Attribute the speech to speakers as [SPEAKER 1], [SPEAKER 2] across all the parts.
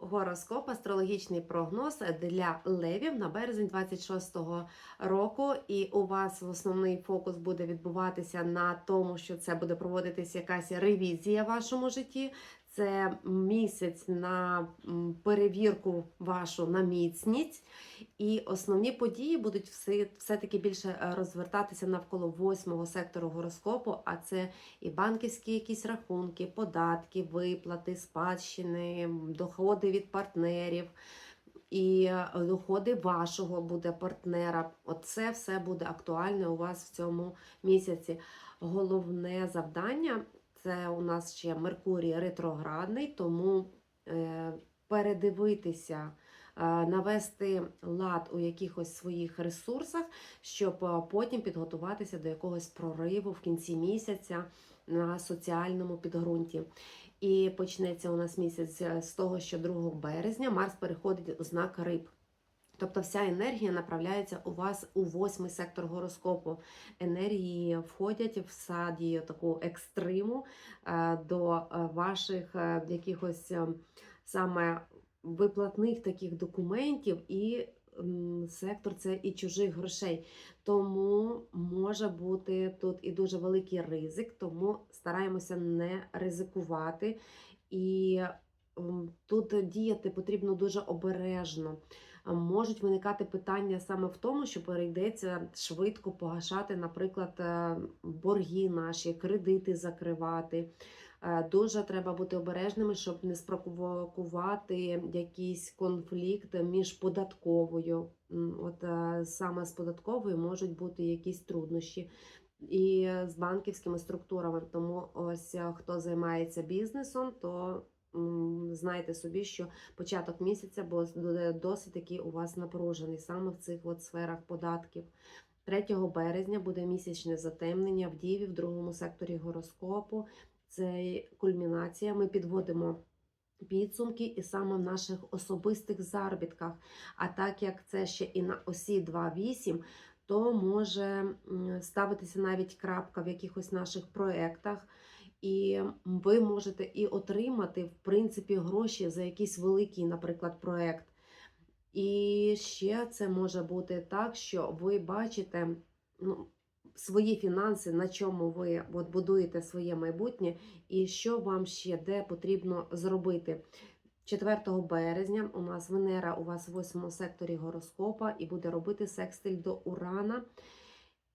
[SPEAKER 1] Гороскоп, астрологічний прогноз для левів на березень 26-го року. І у вас основний фокус буде відбуватися на тому, що це буде проводитися якась ревізія в вашому житті. Це місяць на перевірку вашу на міцність. І основні події будуть все, все-таки більше е, розвертатися навколо восьмого сектору гороскопу, а це і банківські якісь рахунки, податки, виплати, спадщини, доходи від партнерів. І е, доходи вашого буде партнера. Оце все буде актуальне у вас в цьому місяці. Головне завдання це у нас ще Меркурій ретроградний, тому е, передивитися, е, навести лад у якихось своїх ресурсах, щоб е, потім підготуватися до якогось прориву в кінці місяця на соціальному підґрунті. І почнеться у нас місяць з того, що 2 березня Марс переходить у знак риб. Тобто вся енергія направляється у вас у восьмий сектор гороскопу. Енергії входять в стадію таку екстриму е, до е, ваших е, якихось саме виплатних таких документів і сектор це і чужих грошей. Тому може бути тут і дуже великий ризик, тому стараємося не ризикувати. І тут діяти потрібно дуже обережно. Можуть виникати питання саме в тому, що перейдеться швидко погашати, наприклад, е, борги наші, кредити закривати. Е, Дуже треба бути обережними, щоб не спровокувати якийсь конфлікт між податковою. От е, саме з податковою можуть бути якісь труднощі. І з банківськими структурами. Тому ось хто займається бізнесом, то знайте собі, що початок місяця буде досить таки у вас напружений саме в цих от сферах податків. 3 березня буде місячне затемнення в Діві в другому секторі гороскопу. Це кульмінація. Ми підводимо підсумки і саме в наших особистих заробітках. А так як це ще і на осі 2.8, то може ставитися навіть крапка в якихось наших проєктах. І ви можете і отримати, в принципі, гроші за якийсь великий, наприклад, проєкт. І ще це може бути так, що ви бачите ну, свої фінанси, на чому ви от, будуєте своє майбутнє, і що вам ще де потрібно зробити. 4 березня у нас Венера у вас в 8 секторі гороскопа і буде робити секстиль до Урана.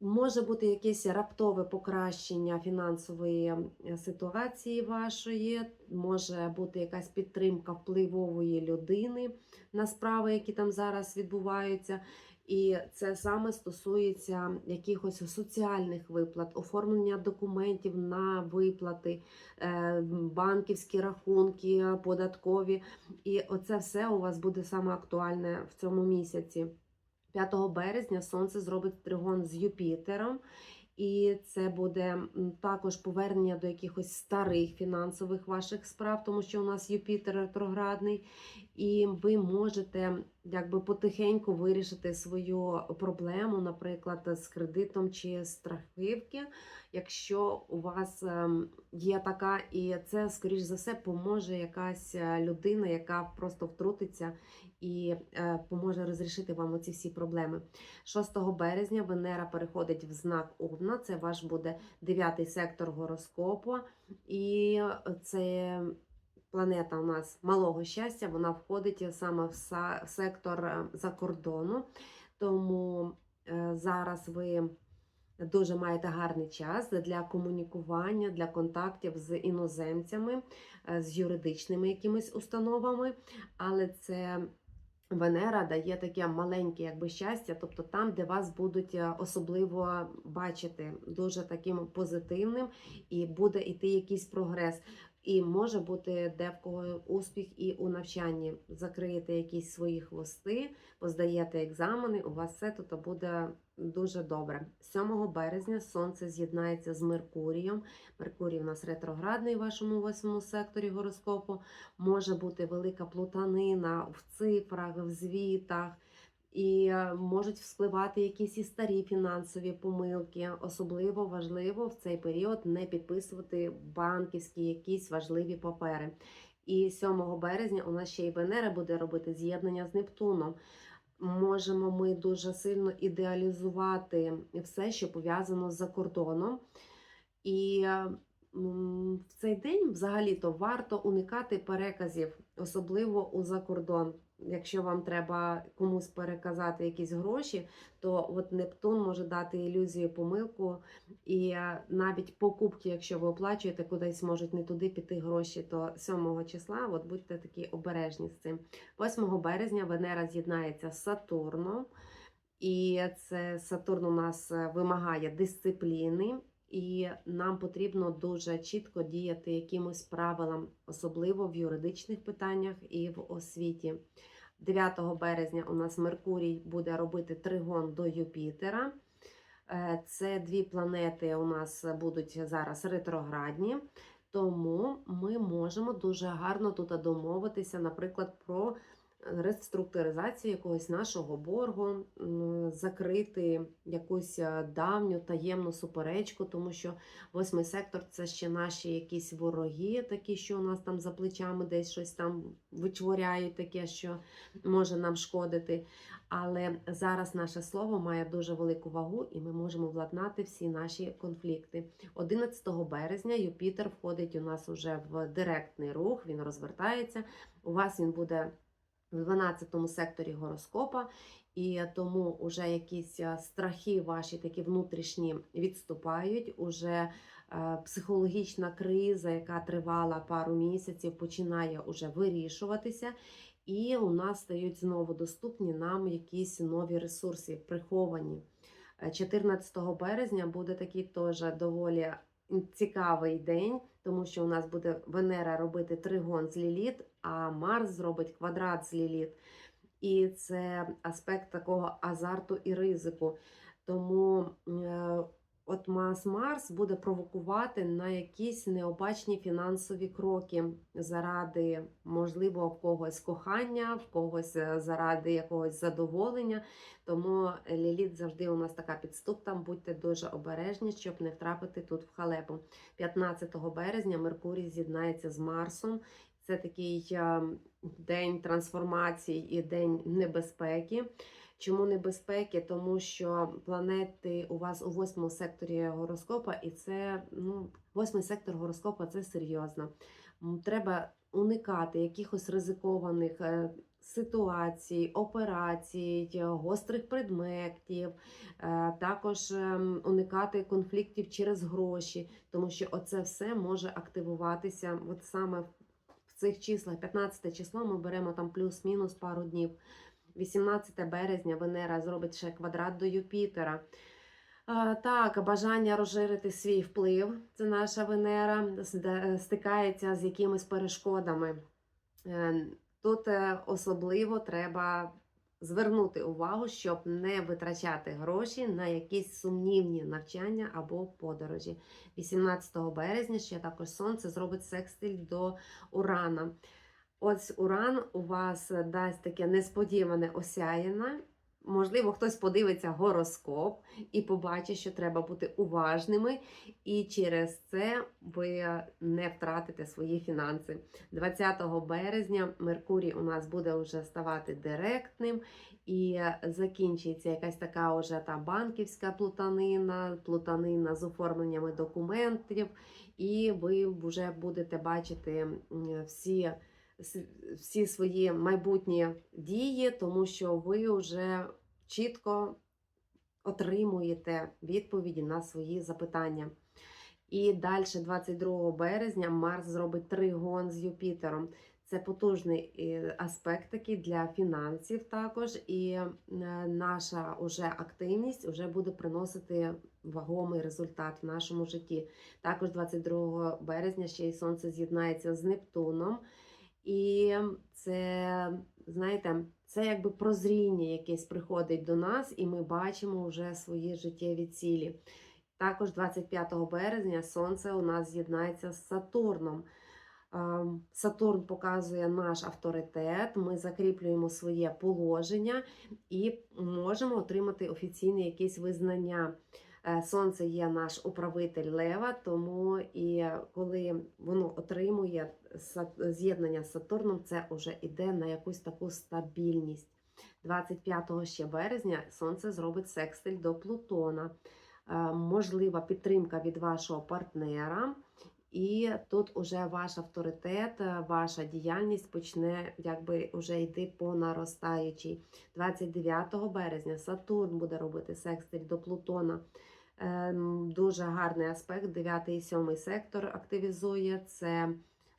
[SPEAKER 1] Може бути якесь раптове покращення фінансової ситуації вашої, може бути якась підтримка впливової людини на справи, які там зараз відбуваються. І це саме стосується якихось соціальних виплат, оформлення документів на виплати, е, банківські рахунки, податкові. І оце все у вас буде саме актуальне в цьому місяці. 5 березня Сонце зробить тригон з Юпітером, і це буде також повернення до якихось старих фінансових ваших справ, тому що у нас Юпітер ретроградний, і ви можете якби потихеньку вирішити свою проблему, наприклад, з кредитом чи страхівки, якщо у вас ем, є така, і це, скоріш за все, поможе якась е, людина, яка просто втрутиться і е, поможе розрішити вам оці всі проблеми. 6 березня Венера переходить в знак Овна, це ваш буде дев'ятий сектор гороскопу, і це планета у нас малого щастя, вона входить саме в сектор е, за кордону. Тому е, зараз ви дуже маєте гарний час для комунікування, для контактів з іноземцями, е, з юридичними якимись установами, але це. Венера дає таке маленьке якби щастя, тобто там, де вас будуть особливо бачити, дуже таким позитивним, і буде йти якийсь прогрес. І може бути де в кого успіх і у навчанні. Закриєте якісь свої хвости, поздаєте екзамени, у вас все тут буде дуже добре. 7 березня сонце з'єднається з Меркурієм. Меркурій у нас ретроградний в вашому восьмому секторі гороскопу. Може бути велика плутанина в цифрах, в звітах. І е, можуть вспливати якісь і старі фінансові помилки. Особливо важливо в цей період не підписувати банківські якісь важливі папери. І 7 березня у нас ще й Венера буде робити з'єднання з Нептуном. Можемо ми дуже сильно ідеалізувати все, що пов'язано з закордоном. І е, в цей день взагалі-то варто уникати переказів, особливо у закордон. Якщо вам треба комусь переказати якісь гроші, то от Нептун може дати ілюзію помилку, і е, навіть покупки, якщо ви оплачуєте, кудись можуть не туди піти гроші, то 7 числа от будьте такі обережні з цим. 8 березня Венера з'єднається з Сатурном, і це Сатурн у нас е, вимагає дисципліни. І нам потрібно дуже чітко діяти якимось правилам, особливо в юридичних питаннях і в освіті. 9 березня у нас Меркурій буде робити тригон до Юпітера. Е, Це дві планети у нас будуть зараз ретроградні, тому ми можемо дуже гарно тут домовитися, наприклад, про реструктуризацію якогось нашого боргу, закрити якусь е, давню таємну суперечку, тому що восьмий сектор це ще наші якісь вороги, такі, що у нас там за плечами десь щось там вичворяють, таке, що може нам шкодити. Але зараз наше слово має дуже велику вагу, і ми можемо владнати всі наші конфлікти. 11 березня Юпітер входить у нас уже в директний рух, він розвертається. У вас він буде в 12 секторі гороскопа, і тому вже якісь е, страхи ваші такі внутрішні відступають. Уже е, психологічна криза, яка тривала пару місяців, починає уже вирішуватися. І у нас стають знову доступні нам якісь нові ресурси, приховані. Е, 14 березня буде такий теж доволі цікавий день, тому що у нас буде Венера робити тригон з Ліліт, а Марс зробить квадрат з Ліліт. І це аспект такого азарту і ризику. Тому е, от Мас Марс буде провокувати на якісь необачні фінансові кроки заради, можливо, в когось кохання, в когось е, заради якогось задоволення. Тому Ліліт завжди у нас така підступна. Будьте дуже обережні, щоб не втрапити тут в халепу. 15 березня Меркурій з'єднається з Марсом. Це такий е, день трансформації і день небезпеки. Чому небезпеки? Тому що планети у вас у восьмому секторі гороскопа, і це ну, восьмий сектор гороскопа це серйозно. Треба уникати якихось ризикованих е, ситуацій, операцій, гострих предметів, е, також ем, уникати конфліктів через гроші, тому що оце все може активуватися от саме в цих числах. 15 число ми беремо там плюс-мінус пару днів. 18 березня Венера зробить ще квадрат до Юпітера. Так, бажання розширити свій вплив, це наша Венера, стикається з якимись перешкодами. Е, Тут е, особливо треба звернути увагу, щоб не витрачати гроші на якісь сумнівні навчання або подорожі. 18 березня ще також сонце зробить секстиль до Урана. Ось Уран у вас дасть таке несподіване осяяне. Можливо, хтось подивиться гороскоп і побачить, що треба бути уважними, і через це ви не втратите свої фінанси. 20 березня Меркурій у нас буде вже ставати директним, і закінчується якась така вже та банківська плутанина, плутанина з оформленнями документів, і ви вже будете бачити всі всі свої майбутні дії, тому що ви вже чітко отримуєте відповіді на свої запитання. І далі, 22 березня, Марс зробить тригон з Юпітером. Це потужний е, аспект такий для фінансів також, і е, наша уже активність вже буде приносити вагомий результат в нашому житті. Також 22 березня ще й сонце з'єднається з Нептуном. І це, знаєте, це якби прозріння якесь приходить до нас, і ми бачимо вже свої життєві цілі. Також 25 березня Сонце у нас з'єднається з Сатурном. Ем, Сатурн показує наш авторитет, ми закріплюємо своє положення і можемо отримати офіційне якесь визнання. Е, Сонце є наш управитель лева, тому і коли воно отримує з'єднання з Сатурном, це вже йде на якусь таку стабільність. 25 ще березня Сонце зробить секстиль до Плутона. Е, Можлива підтримка від вашого партнера. І тут уже ваш авторитет, е, ваша діяльність почне якби вже йти по наростаючій. 29 березня Сатурн буде робити секстиль до Плутона. Ем, Дуже гарний аспект. 9 і 7 сектор активізує це.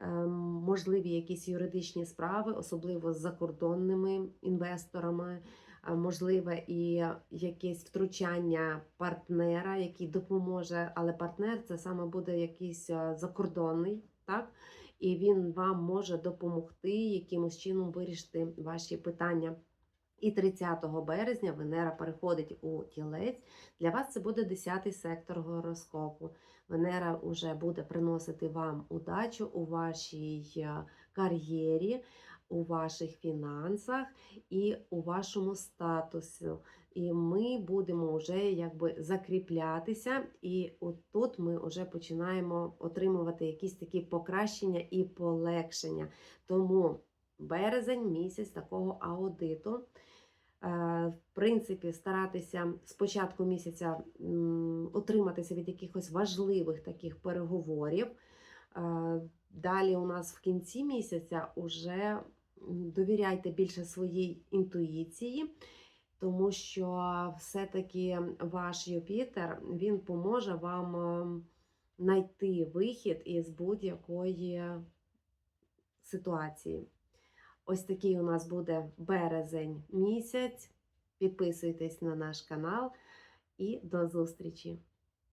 [SPEAKER 1] ем, Можливі якісь юридичні справи, особливо з закордонними інвесторами, е, можливе і якесь втручання партнера, який допоможе, але партнер це саме буде якийсь е, закордонний, так? І він вам може допомогти якимось чином вирішити ваші питання. І 30 березня Венера переходить у тілець. Для вас це буде 10-й сектор гороскопу. Венера вже буде приносити вам удачу у вашій е, кар'єрі, у ваших фінансах і у вашому статусі. І ми будемо вже якби закріплятися, і от тут ми вже починаємо отримувати якісь такі покращення і полегшення. Тому березень місяць такого аудиту. Е, В принципі, старатися з початку місяця м, утриматися від якихось важливих таких переговорів. Е, Далі у нас в кінці місяця уже м, довіряйте більше своїй інтуїції, тому що все-таки ваш Юпітер він поможе вам знайти вихід із будь-якої ситуації. Ось такий у нас буде березень місяць. Підписуйтесь на наш канал і до зустрічі!